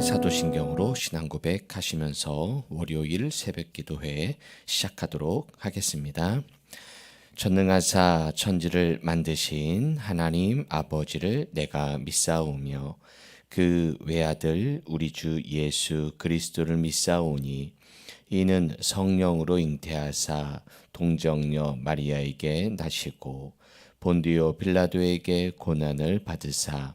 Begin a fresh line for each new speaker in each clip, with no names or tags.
사도신경으로 신앙 고백하시면서 월요일 새벽 기도회 시작하도록 하겠습니다. 전능하사 천지를 만드신 하나님 아버지를 내가 믿사오며 그 외아들 우리 주 예수 그리스도를 믿사오니 이는 성령으로 잉태하사 동정녀 마리아에게 나시고 본디오 빌라도에게 고난을 받으사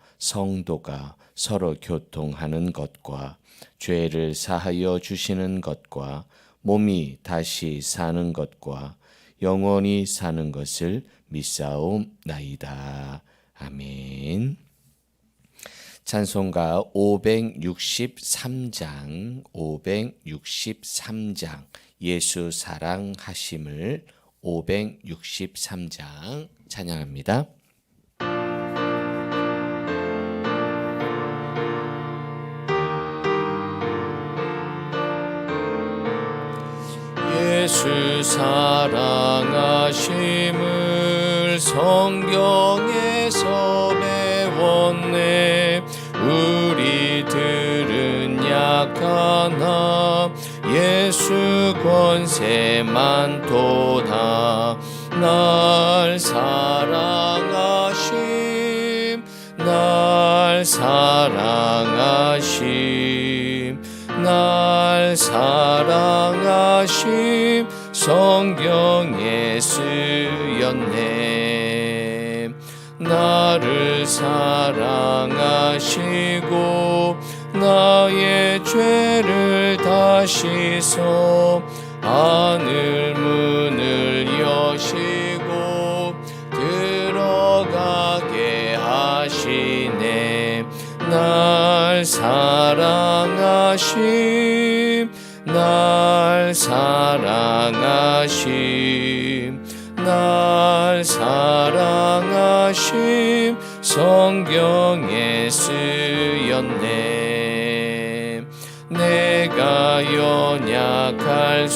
성도가 서로 교통하는 것과 죄를 사하여 주시는 것과 몸이 다시 사는 것과 영원히 사는 것을 믿사옵나이다. 아멘. 찬송가 563장 563장 예수 사랑하심을 563장 찬양합니다. 예수 사랑하심을 성경에서 배웠네. 우리들은 약하나 예수 권세만 도다 날 사랑하심 날 사랑하심 날 사랑하심 성경에 쓰였네. 나를 사랑하시고 나의 죄를 다 씻어 하늘 문을 여시고 들어가게 하시네. 날 사랑하심 날 사랑하심 날 사랑하심 성경에 쓰였네. 내가 연약할수록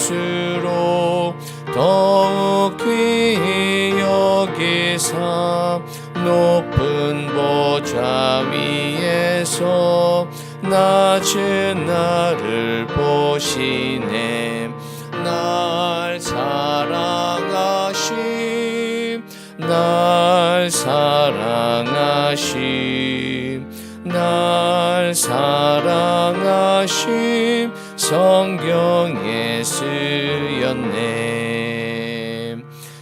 더욱 귀히 여기사 높은 보좌 위에서 낮은 나를 보시네 날 사랑하심 날 사랑하심 성경에 쓰였네.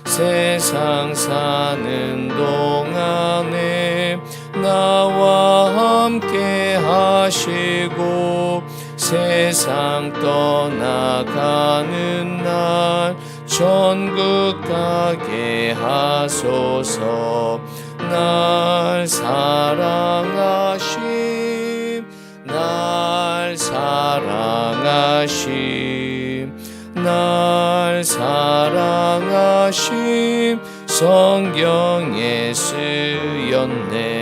세상 사는 동안에 나와 함께 하시고 세상 떠나가는 날 천국 가게 하소서. 날 사랑하심 날 사랑하심 날 사랑하심. 성경에 쓰였네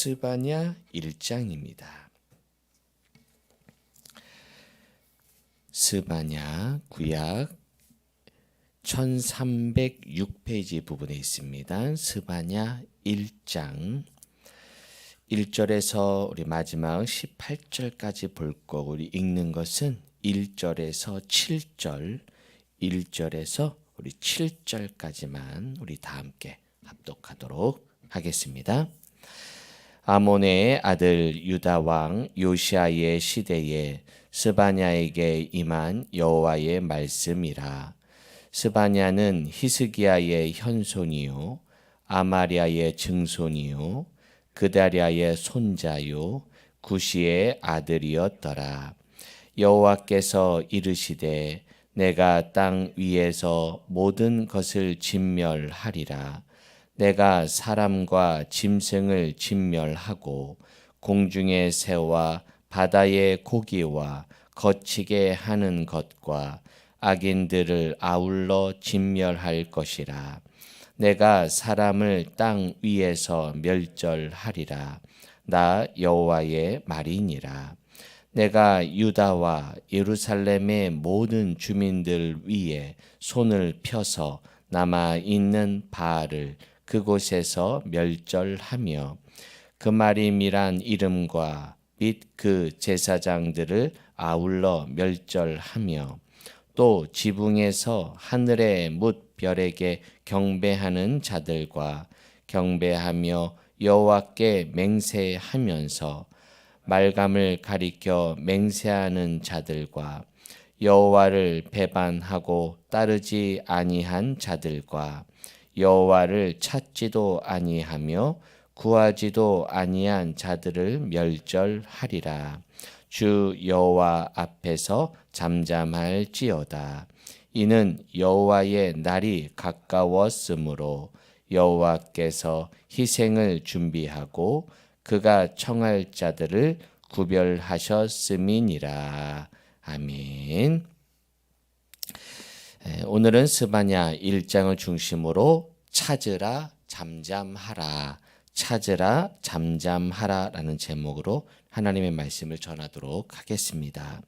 스바냐 1장입니다 스바냐 구약 1306페이지 부분에 있습니다. 스바냐 1장 1절에서 우리 마지막 18절까지 볼 거고 우리 읽는 것은 1절에서 7절 1절에서 우리 7절까지만 우리 다 함께 합독하도록 하겠습니다. 아몬의 아들 유다 왕 요시아의 시대에 스바냐에게 임한 여호와의 말씀이라. 스바냐는 히스기야의 현손이요 아마리아의 증손이요 그다리아의 손자요 구시의 아들이었더라. 여호와께서 이르시되 내가 땅 위에서 모든 것을 진멸하리라 내가 사람과 짐승을 진멸하고 공중의 새와 바다의 고기와 거치게 하는 것과 악인들을 아울러 진멸할 것이라. 내가 사람을 땅 위에서 멸절하리라. 나 여호와의 말이니라. 내가 유다와 예루살렘의 모든 주민들 위에 손을 펴서 남아 있는 바알을 그곳에서 멸절하며 그 말임이란 이름과 및 그 제사장들을 아울러 멸절하며 또 지붕에서 하늘의 뭇 별에게 경배하는 자들과 경배하며 여호와께 맹세하면서 말감을 가리켜 맹세하는 자들과 여호와를 배반하고 따르지 아니한 자들과 여호와를 찾지도 아니하며 구하지도 아니한 자들을 멸절하리라. 주 여호와 앞에서 잠잠할지어다. 이는 여호와의 날이 가까웠으므로 여호와께서 희생을 준비하고 그가 청할 자들을 구별하셨음이니라. 아멘. 에, 오늘은 스바냐 1장을 중심으로 찾으라 잠잠하라 찾으라 잠잠하라라는 제목으로 하나님의 말씀을 전하도록 하겠습니다.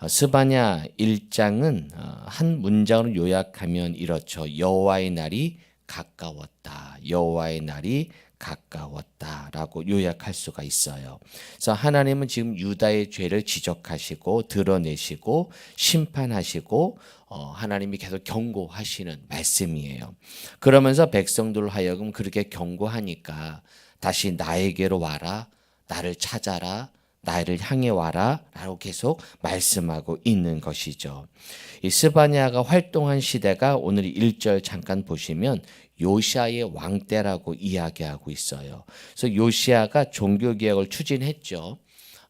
어, 스바냐 1장은 어, 한 문장으로 요약하면 이렇죠. 여호와의 날이 가까웠다. 여호와의 날이 가까웠다라고 요약할 수가 있어요. 그래서 하나님은 지금 유다의 죄를 지적하시고 드러내시고 심판하시고 어, 하나님이 계속 경고하시는 말씀이에요. 그러면서 백성들 하여금 그렇게 경고하니까 다시 나에게로 와라, 나를 찾아라, 나를 향해 와라 라고 계속 말씀하고 있는 것이죠. 이 스바냐가 활동한 시대가 오늘 1절 잠깐 보시면 요시아의 왕 때라고 이야기하고 있어요. 그래서 요시아가 종교 개혁을 추진했죠.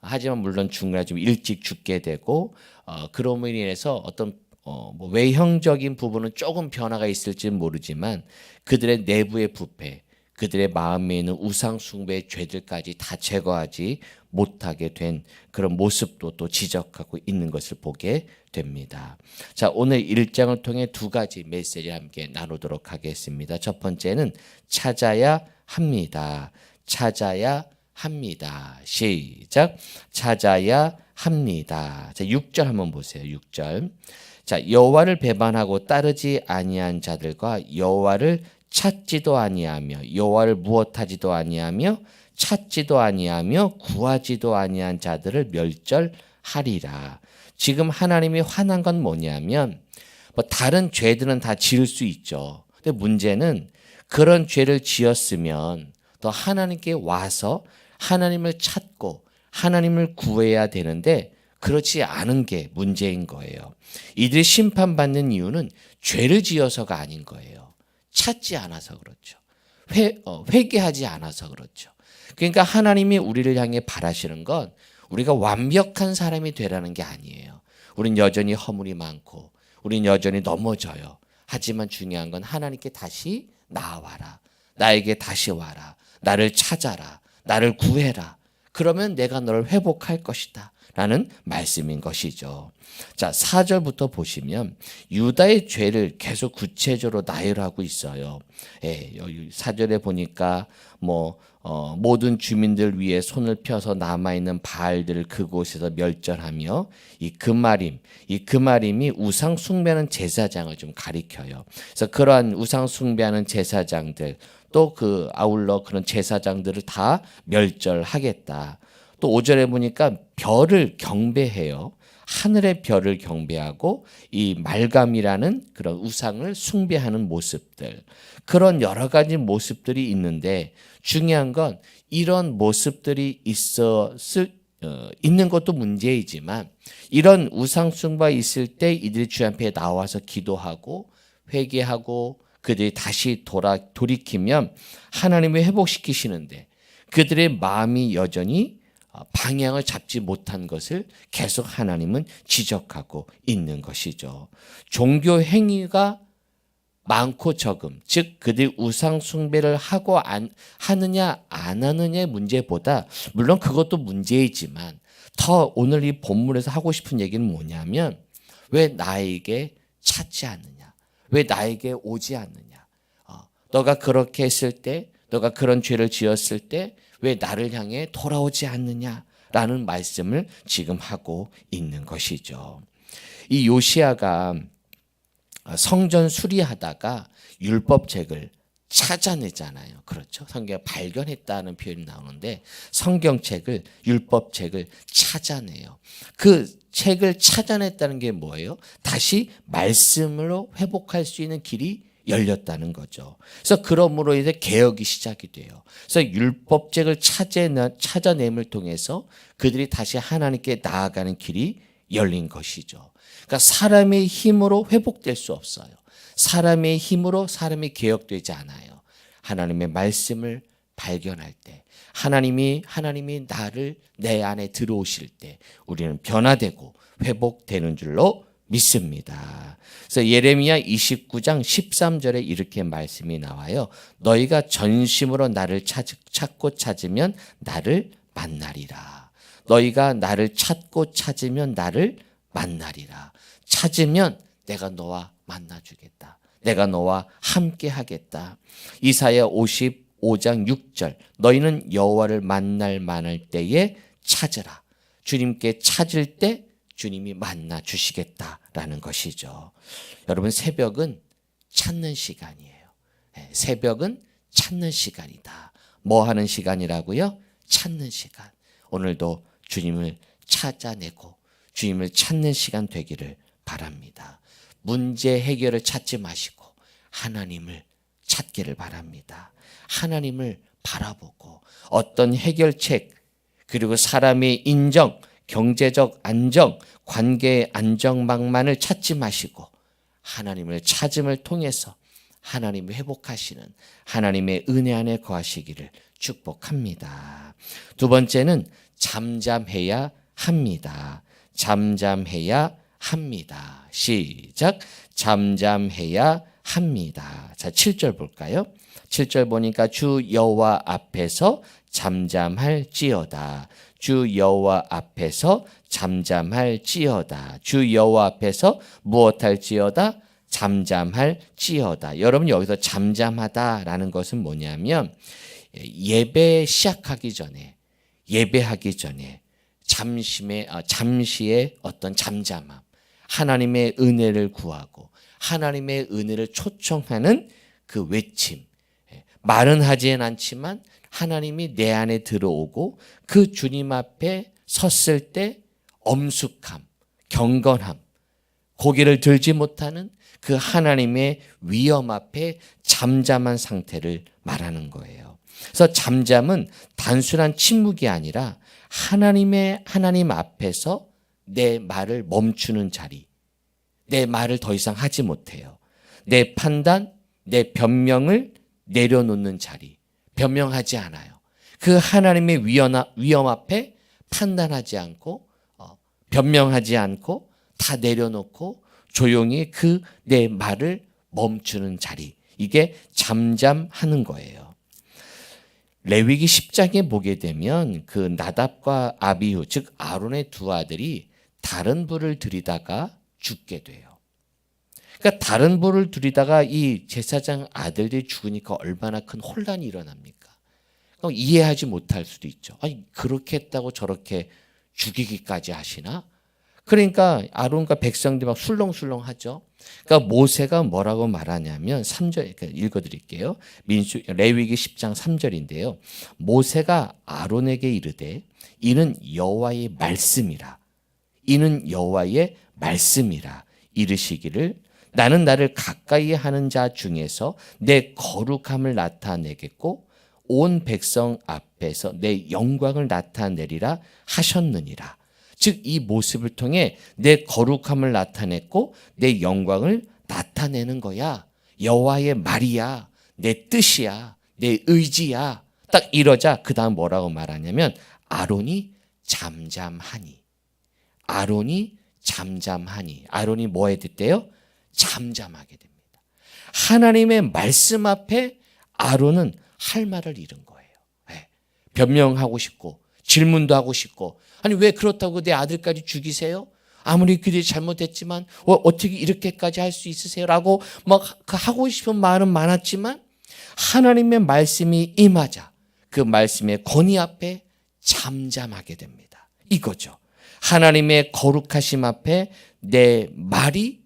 하지만 물론 중간에 좀 일찍 죽게 되고 어, 그럼으로 인해서 어떤 어, 뭐 외형적인 부분은 조금 변화가 있을지 모르지만 그들의 내부의 부패, 그들의 마음에 있는 우상 숭배의 죄들까지 다 제거하지 못하게 된 그런 모습도 또 지적하고 있는 것을 보게 됩니다. 자, 오늘 1장을 통해 두 가지 메시지를 함께 나누도록 하겠습니다. 첫 번째는 찾아야 합니다. 찾아야 합니다. 시작. 찾아야 합니다. 자, 6절 한번 보세요. 6절. 자, 여호와를 배반하고 따르지 아니한 자들과 여호와를 찾지도 아니하며 여호와를 무엇하지도 아니하며 찾지도 아니하며 구하지도 아니한 자들을 멸절하리라. 지금 하나님이 화난 건 뭐냐면 뭐 다른 죄들은 다 지을 수 있죠. 근데 문제는 그런 죄를 지었으면 또 하나님께 와서 하나님을 찾고 하나님을 구해야 되는데 그렇지 않은 게 문제인 거예요. 이들이 심판받는 이유는 죄를 지어서가 아닌 거예요. 찾지 않아서 그렇죠. 회, 어, 회개하지 않아서 그렇죠. 그러니까 하나님이 우리를 향해 바라시는 건 우리가 완벽한 사람이 되라는 게 아니에요. 우린 여전히 허물이 많고, 우린 여전히 넘어져요. 하지만 중요한 건 하나님께 다시 나와라. 나에게 다시 와라. 나를 찾아라. 나를 구해라. 그러면 내가 너를 회복할 것이다. 라는 말씀인 것이죠. 자, 4절부터 보시면 유다의 죄를 계속 구체적으로 나열하고 있어요. 예, 여기 4절에 보니까 뭐 어, 모든 주민들 위에 손을 펴서 남아 있는 바알들을 그곳에서 멸절하며 이 금마림, 이 금마림이 우상 숭배하는 제사장을 좀 가리켜요. 그래서 그러한 우상 숭배하는 제사장들 또 그 아울러 그런 제사장들을 다 멸절하겠다. 또 5절에 보니까 별을 경배해요. 하늘의 별을 경배하고 이 말감이라는 그런 우상을 숭배하는 모습들. 그런 여러 가지 모습들이 있는데 중요한 건 이런 모습들이 있었을 어, 있는 것도 문제이지만 이런 우상 숭배 있을 때 이들이 주 앞에 나와서 기도하고 회개하고 그들이 다시 돌아 돌이키면 하나님이 회복시키시는데 그들의 마음이 여전히 방향을 잡지 못한 것을 계속 하나님은 지적하고 있는 것이죠. 종교 행위가 많고 적음, 즉 그들이 우상 숭배를 하고 안 하느냐 안 하느냐의 문제보다 물론 그것도 문제이지만 더 오늘 이 본문에서 하고 싶은 얘기는 뭐냐면 왜 나에게 찾지 않느냐, 왜 나에게 오지 않느냐. 어, 너가 그렇게 했을 때, 너가 그런 죄를 지었을 때 왜 나를 향해 돌아오지 않느냐라는 말씀을 지금 하고 있는 것이죠. 이 요시아가 성전 수리하다가 율법책을 찾아내잖아요. 그렇죠. 성경 발견했다는 표현이 나오는데 성경책을 율법책을 찾아내요. 그 책을 찾아냈다는 게 뭐예요? 다시 말씀으로 회복할 수 있는 길이 열렸다는 거죠. 그래서 그러므로 이제 개혁이 시작이 돼요. 그래서 율법책을 찾아냄을 통해서 그들이 다시 하나님께 나아가는 길이 열린 것이죠. 그러니까 사람의 힘으로 회복될 수 없어요. 사람의 힘으로 사람이 개혁되지 않아요. 하나님의 말씀을 발견할 때, 하나님이 하나님이 나를 내 안에 들어오실 때 우리는 변화되고 회복되는 줄로 믿습니다. 그래서 예레미야 29장 13절에 이렇게 말씀이 나와요. 너희가 전심으로 나를 찾, 찾고 찾으면 나를 만나리라. 너희가 나를 찾고 찾으면 나를 만나리라. 찾으면 내가 너와 만나주겠다. 내가 너와 함께 하겠다. 이사야 55장 6절 너희는 여호와를 만날 만할 때에 찾으라. 주님께 찾을 때 주님이 만나 주시겠다라는 것이죠. 여러분 새벽은 찾는 시간이에요. 네, 새벽은 찾는 시간이다. 뭐 하는 시간이라고요? 찾는 시간. 오늘도 주님을 찾아내고 주님을 찾는 시간 되기를 바랍니다. 문제 해결을 찾지 마시고 하나님을 찾기를 바랍니다. 하나님을 바라보고 어떤 해결책 그리고 사람의 인정, 경제적 안정, 관계의 안정망만을 찾지 마시고 하나님을 찾음을 통해서 하나님을 회복하시는 하나님의 은혜 안에 거하시기를 축복합니다. 두 번째는 잠잠해야 합니다. 잠잠해야 합니다. 시작. 잠잠해야 합니다. 자, 7절 볼까요? 7절 보니까 주 여호와 앞에서 잠잠할지어다. 주 여호와 앞에서 잠잠할지어다. 주 여호와 앞에서 무엇할지어다? 잠잠할지어다. 여러분 여기서 잠잠하다라는 것은 뭐냐면 예배 시작하기 전에 예배하기 전에 잠심의 아, 잠시의 어떤 잠잠함, 하나님의 은혜를 구하고 하나님의 은혜를 초청하는 그 외침. 예, 말은 하지는 않지만 하나님이 내 안에 들어오고 그 주님 앞에 섰을 때 엄숙함, 경건함, 고개를 들지 못하는 그 하나님의 위험 앞에 잠잠한 상태를 말하는 거예요. 그래서 잠잠은 단순한 침묵이 아니라 하나님의 하나님 앞에서 내 말을 멈추는 자리. 내 말을 더 이상 하지 못해요. 내 판단, 내 변명을 내려놓는 자리. 변명하지 않아요. 그 하나님의 위험 앞에 판단하지 않고 어, 변명하지 않고 다 내려놓고 조용히 그 내 말을 멈추는 자리. 이게 잠잠하는 거예요. 레위기 10장에 보게 되면 그 나답과 아비후 즉 아론의 두 아들이 다른 불을 들이다가 죽게 돼요. 그러니까 다른 불을 들이다가 이 제사장 아들들이 죽으니까 얼마나 큰 혼란이 일어납니까? 이해하지 못할 수도 있죠. 아니 그렇게 했다고 저렇게 죽이기까지 하시나? 그러니까 아론과 백성들이 막 술렁술렁 하죠. 그러니까 모세가 뭐라고 말하냐면 3절 그러니까 읽어 드릴게요. 민수 레위기 10장 3절인데요. 모세가 아론에게 이르되 이는 여호와의 말씀이라. 이는 여호와의 말씀이라 이르시기를 나는 나를 가까이 하는 자 중에서 내 거룩함을 나타내겠고 온 백성 앞에서 내 영광을 나타내리라 하셨느니라. 즉 이 모습을 통해 내 거룩함을 나타냈고 내 영광을 나타내는 거야. 여호와의 말이야. 내 뜻이야. 내 의지야. 딱 이러자 그다음 뭐라고 말하냐면 아론이 잠잠하니. 아론이 잠잠하니. 아론이 뭐 했대요? 잠잠하게 됩니다. 하나님의 말씀 앞에 아론은 할 말을 잃은 거예요. 예. 변명하고 싶고 질문도 하고 싶고 아니 왜 그렇다고 내 아들까지 죽이세요? 아무리 그들이 잘못했지만 어, 어떻게 이렇게까지 할 수 있으세요 라고 막그 하고 싶은 말은 많았지만 하나님의 말씀이 임하자 그 말씀의 권위 앞에 잠잠하게 됩니다. 이거죠. 하나님의 거룩하심 앞에 내 말이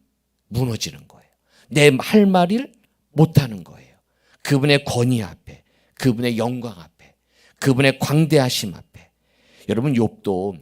무너지는 거예요. 내 할 말을 못하는 거예요. 그분의 권위 앞에, 그분의 영광 앞에, 그분의 광대하심 앞에. 여러분 욥도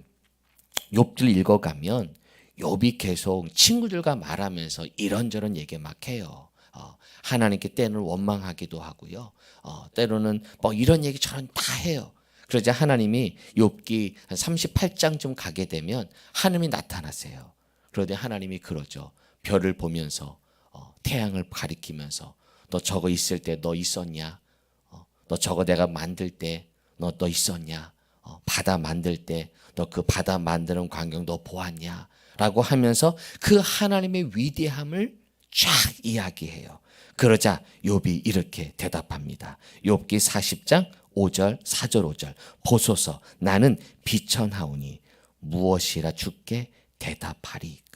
욥들 읽어가면 욥이 계속 친구들과 말하면서 이런저런 얘기 막 해요. 어, 하나님께 때는 원망하기도 하고요. 어, 때로는 뭐 이런 얘기 저런 다 해요. 그러자 하나님이 욥기 한 38장쯤 가게 되면 하나님이 나타나세요. 그러더니 하나님이 그러죠. 별을 보면서 어, 태양을 가리키면서 너 저거 있을 때 너 있었냐? 어, 너 저거 내가 만들 때너너 있었냐? 어, 바다 만들 때 너 그 바다 만드는 광경 너 보았냐? 라고 하면서 그 하나님의 위대함을 쫙 이야기해요. 그러자 욥이 이렇게 대답합니다. 욥기 40장 5절 4절 5절 보소서 나는 비천하오니 무엇이라 주께 대답하리이까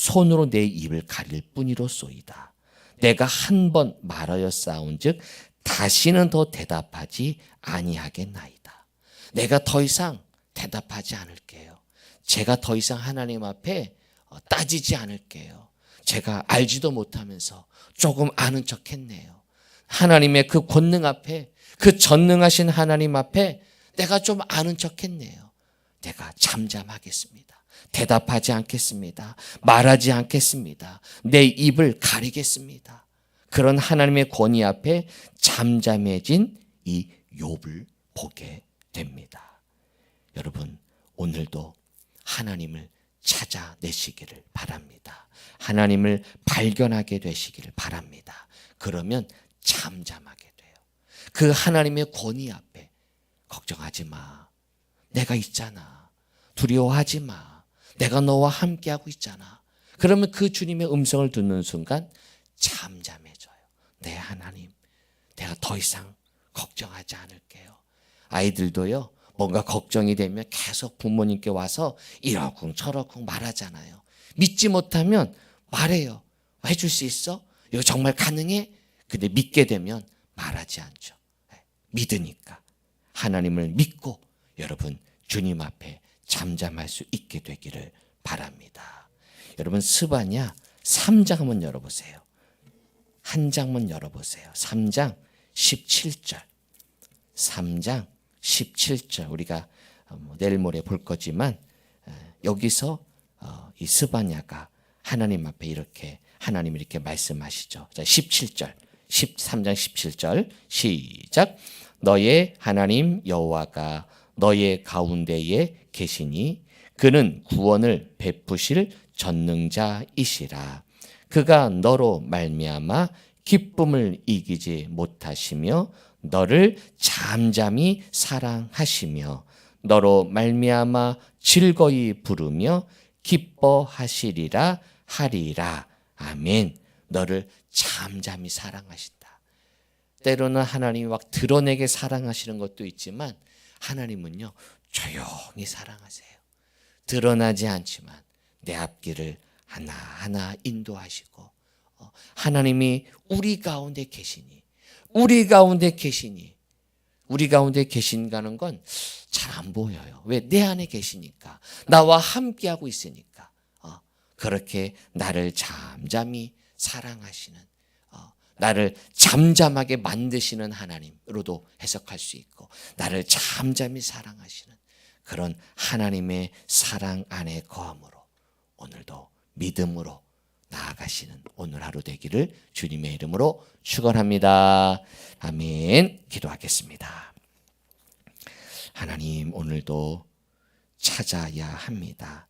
손으로 내 입을 가릴 뿐이로소이다. 내가 한 번 말하였사온즉 다시는 더 대답하지 아니하겠나이다. 내가 더 이상 대답하지 않을게요. 제가 더 이상 하나님 앞에 어, 따지지 않을게요. 제가 알지도 못하면서 조금 아는 척 했네요. 하나님의 그 권능 앞에, 그 전능하신 하나님 앞에 내가 좀 아는 척 했네요. 내가 잠잠하겠습니다. 대답하지 않겠습니다. 말하지 않겠습니다. 내 입을 가리겠습니다. 그런 하나님의 권위 앞에 잠잠해진 이 욥을 보게 됩니다. 여러분, 오늘도 하나님을 찾아내시기를 바랍니다. 하나님을 발견하게 되시기를 바랍니다. 그러면 잠잠하게 돼요. 그 하나님의 권위 앞에 걱정하지 마. 내가 있잖아. 두려워하지 마. 내가 너와 함께하고 있잖아. 그러면 그 주님의 음성을 듣는 순간 잠잠해져요. 내 하나님, 내가 더 이상 걱정하지 않을게요. 아이들도요, 뭔가 걱정이 되면 계속 부모님께 와서 이러쿵 저러쿵 말하잖아요. 믿지 못하면 말해요. 해줄 수 있어? 이거 정말 가능해? 근데 믿게 되면 말하지 않죠. 네, 믿으니까. 하나님을 믿고 여러분 주님 앞에 잠잠할 수 있게 되기를 바랍니다. 여러분 스바냐 3장 한번 열어보세요. 한 장만 열어보세요. 3장 17절. 3장 17절 우리가 어, 뭐 내일 모레 볼 거지만 여기서 어, 이 스바냐가 하나님 앞에 이렇게 하나님 이렇게 말씀하시죠. 자, 17절. 13장 17절 시작. 너의 하나님 여호와가 너의 가운데에 계시니 그는 구원을 베푸실 전능자이시라. 그가 너로 말미암아 기쁨을 이기지 못하시며 너를 잠잠히 사랑하시며 너로 말미암아 즐거이 부르며 기뻐하시리라 하리라. 아멘. 너를 잠잠히 사랑하신다. 때로는 하나님이 막 드러내게 사랑하시는 것도 있지만 하나님은요 조용히 사랑하세요. 드러나지 않지만 내 앞길을 하나하나 인도하시고 어, 하나님이 우리 가운데 계시니 우리 가운데 계시니 우리 가운데 계신가는 건 잘 안 보여요. 왜? 내 안에 계시니까. 나와 함께하고 있으니까. 어, 그렇게 나를 잠잠히 사랑하시는, 어, 나를 잠잠하게 만드시는 하나님으로도 해석할 수 있고, 나를 잠잠히 사랑하시는 그런 하나님의 사랑 안에 거함으로 오늘도 믿음으로 나아가시는 오늘 하루 되기를 주님의 이름으로 축원합니다. 아멘. 기도하겠습니다. 하나님 오늘도 찾아야 합니다.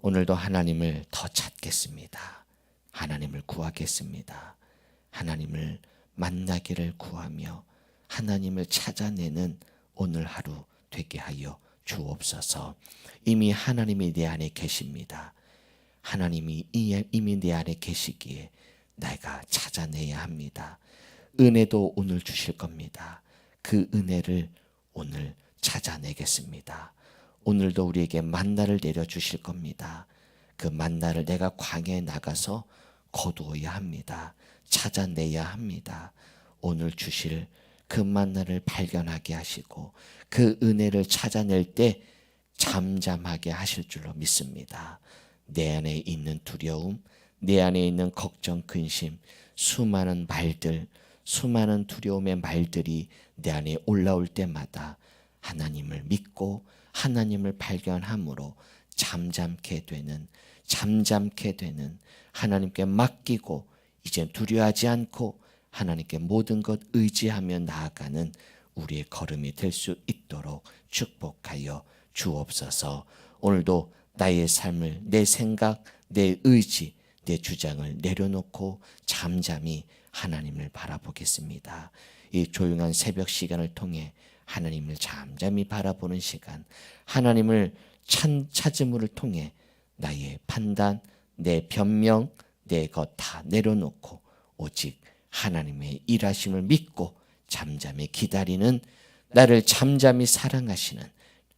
오늘도 하나님을 더 찾겠습니다. 하나님을 구하겠습니다. 하나님을 만나기를 구하며 하나님을 찾아내는 오늘 하루 되게 하여 주옵소서. 이미 하나님이 내 안에 계십니다. 하나님이 이미 내 안에 계시기에 내가 찾아내야 합니다. 은혜도 오늘 주실 겁니다. 그 은혜를 오늘 찾아내겠습니다. 오늘도 우리에게 만나를 내려 주실 겁니다. 그 만나를 내가 광야에 나가서 거두어야 합니다. 찾아내야 합니다. 오늘 주실 그 만나를 발견하게 하시고 그 은혜를 찾아낼 때 잠잠하게 하실 줄로 믿습니다. 내 안에 있는 두려움, 내 안에 있는 걱정, 근심, 수많은 말들, 수많은 두려움의 말들이 내 안에 올라올 때마다 하나님을 믿고 하나님을 발견함으로 잠잠게 되는 잠잠게 되는 하나님께 맡기고 이제 두려워하지 않고 하나님께 모든 것 의지하며 나아가는 우리의 걸음이 될 수 있도록 축복하여 주옵소서. 오늘도 나의 삶을 내 생각, 내 의지, 내 주장을 내려놓고 잠잠히 하나님을 바라보겠습니다. 이 조용한 새벽 시간을 통해 하나님을 잠잠히 바라보는 시간, 하나님을 찬 찾음을 통해 나의 판단, 내 변명, 내 것 다 내려놓고 오직 하나님의 일하심을 믿고 잠잠히 기다리는 나를 잠잠히 사랑하시는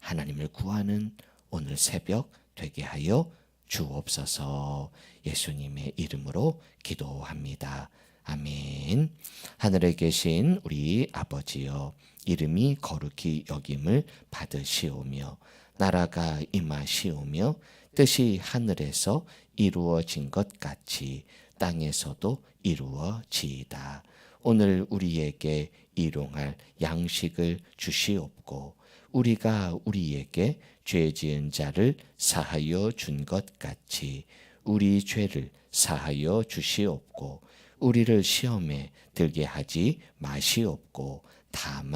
하나님을 구하는 오늘 새벽 되게 하여 주옵소서 예수님의 이름으로 기도합니다. 아멘. 하늘에 계신 우리 아버지여 이름이 거룩히 여김을 받으시오며 나라가 임하시오며 뜻이 하늘에서 이루어진 것 같이 땅에서도 이루어지이다. 오늘 우리에게 일용할 양식을 주시옵고 우리가 우리에게 죄 지은 자를 사하여 준 것 같이 우리 죄를 사하여 주시옵고 우리를 시험에 들게 하지 마시옵고 다만